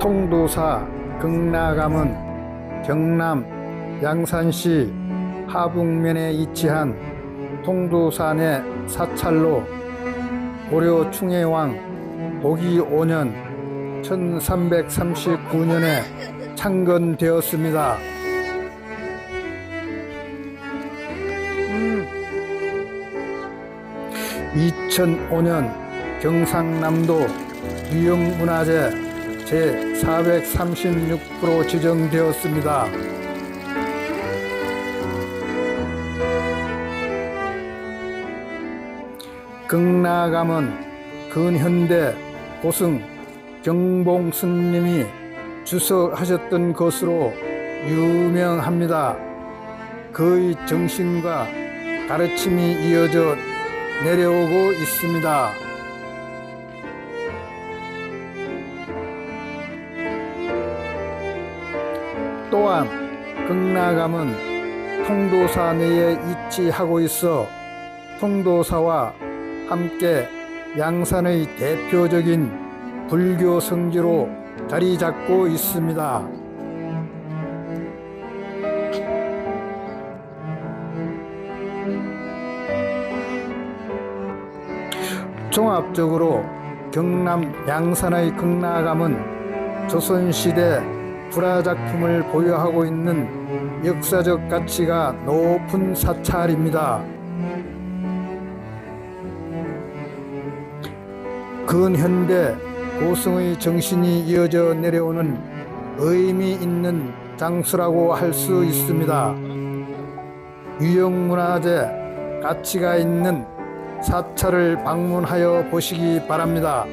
통도사 극락암은 경남 양산시 하북면에 위치한 통도산의 사찰로 고려 충해왕 보기 5년 1339년에 창건되었습니다. 2005년 경상남도 유형문화재 제436호로 지정되었습니다. 극락암은 근현대 고승 경봉 스님이 주석하셨던 것으로 유명합니다. 그의 정신과 가르침이 이어져 내려오고 있습니다. 또한 극락암은 통도사 내에 위치하고 있어 통도사와 함께 양산의 대표적인 불교 성지로 자리 잡고 있습니다. 종합적으로 경남 양산의 극락암은 조선시대 불화 작품을 보유하고 있는 역사적 가치가 높은 사찰입니다. 근현대 고승의 정신이 이어져 내려오는 의미 있는 장소라고 할 수 있습니다. 유형문화재 가치가 있는 사찰을 방문하여 보시기 바랍니다.